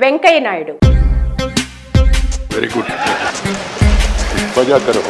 Venkaiah Naidu very good మజా కరో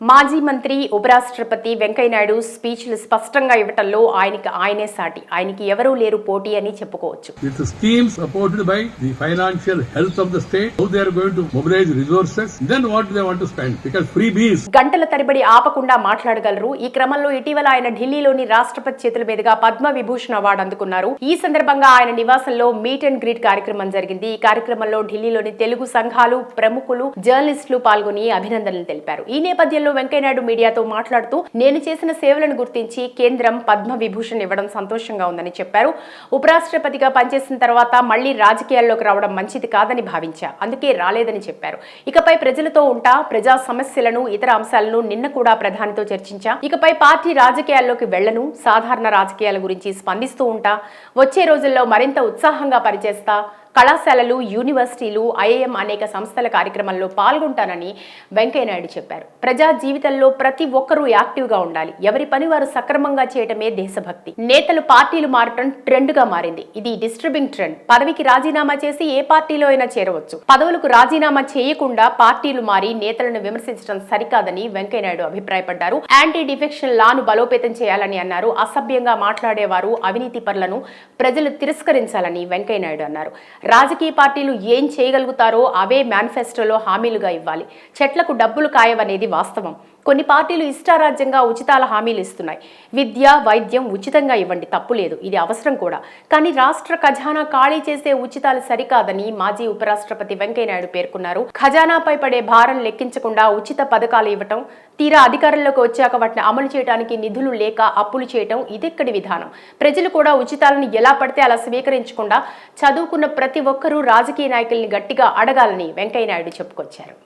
మాజీ మంత్రి ఉపరాష్ట్రపతి వెంకయ్యనాయుడు స్పీచ్లు స్పష్టంగా ఇవ్వటంలో ఆయనకి ఆయనే సాటి. ఆయనకి ఎవరూ లేరు పోటీ అని చెప్పుకోవచ్చు. With schemes supported by the financial health of the state, how they are going to mobilize resources, then what they want to spend. Because freebies. గంటల తరబడి ఆపకుండా మాట్లాడగలరు. ఈ క్రమంలో ఇటీవల ఆయన ఢిల్లీలోని రాష్ట్రపతి చేతుల మీదుగా పద్మ విభూషణ్ అవార్డు అందుకున్నారు. ఈ సందర్భంగా ఆయన నివాసంలో మీట్ అండ్ గ్రీట్ కార్యక్రమం జరిగింది. ఈ కార్యక్రమంలో ఢిల్లీలోని తెలుగు సంఘాలు ప్రముఖులు జర్నలిస్టులు పాల్గొని అభినందనలు తెలిపారు. ఈ నేపథ్యంలో వెంకయ్యనాయుడు మీడియాతో మాట్లాడుతూ నేను చేసిన సేవలను గుర్తించి కేంద్రం పద్మ విభూషణ్ ఇవ్వడం సంతోషంగా ఉందని చెప్పారు. ఉపరాష్ట్రపతిగా పనిచేసిన తర్వాత మళ్ళీ రాజకీయాల్లోకి రావడం మంచిది కాదని భావించా అందుకే రాలేదని చెప్పారు. ఇకపై ప్రజలతో ఉంటా ప్రజా సమస్యలను ఇతర అంశాలను నిన్న కూడా ప్రధానితో చర్చించా. ఇకపై పార్టీ రాజకీయాల్లోకి వెళ్ళను సాధారణ రాజకీయాల గురించి స్పందిస్తూ ఉంటా. వచ్చే రోజుల్లో మరింత ఉత్సాహంగా పనిచేస్తా. కళాశాలలు యూనివర్సిటీలు ఐఐఎం అనేక సంస్థల కార్యక్రమాల్లో పాల్గొంటానని వెంకయ్యనాయుడు చెప్పారు. ప్రజా జీవితంలో ప్రతి ఒక్కరూ యాక్టివ్గా ఉండాలి. ఎవరి పని వారు సక్రమంగా చేయటమే దేశభక్తి. నేతలు పార్టీలు మారటం ట్రెండ్గా మారింది. ఇది డిస్టర్బింగ్ ట్రెండ్. పదవికి రాజీనామా చేసి ఏ పార్టీలో అయినా చేరవచ్చు. పదవులకు రాజీనామా చేయకుండా పార్టీలు మారి నేతలను విమర్శించడం సరికాదని వెంకయ్యనాయుడు అభిప్రాయపడ్డారు. యాంటీ డిఫెక్షన్ లాను బలోపేతం చేయాలని అన్నారు. అసభ్యంగా మాట్లాడేవారు అవినీతి పరులను ప్రజలు తిరస్కరించాలని వెంకయ్యనాయుడు అన్నారు. రాజకీయ పార్టీలు ఏం చేయగలుగుతారో అవే మేనిఫెస్టోలో హామీలుగా ఇవ్వాలి. చెట్లకు డబ్బులు కాయవనేది వాస్తవం. కొన్ని పార్టీలు ఇష్టారాజ్యంగా ఉచితాల హామీలు ఇస్తున్నాయి. విద్య వైద్యం ఉచితంగా ఇవ్వండి తప్పు లేదు. ఇది అవసరం కూడా. కానీ రాష్ట్ర ఖజానా ఖాళీ చేసే ఉచితాలు సరికాదని మాజీ ఉపరాష్ట్రపతి వెంకయ్యనాయుడు పేర్కొన్నారు. ఖజానాపై పడే భారం లెక్కించకుండా ఉచిత పథకాలు ఇవ్వటం తీరా అధికారంలోకి వచ్చాక వాటిని అమలు చేయడానికి నిధులు లేక అప్పులు చేయటం ఇదెక్కడి విధానం? ప్రజలు కూడా ఉచితాలను ఎలా పడితే అలా స్వీకరించకుండా చదువుకున్న ప్రతి ఒక్కరూ రాజకీయ నాయకుల్ని గట్టిగా అడగాలని వెంకయ్యనాయుడు చెప్పుకొచ్చారు.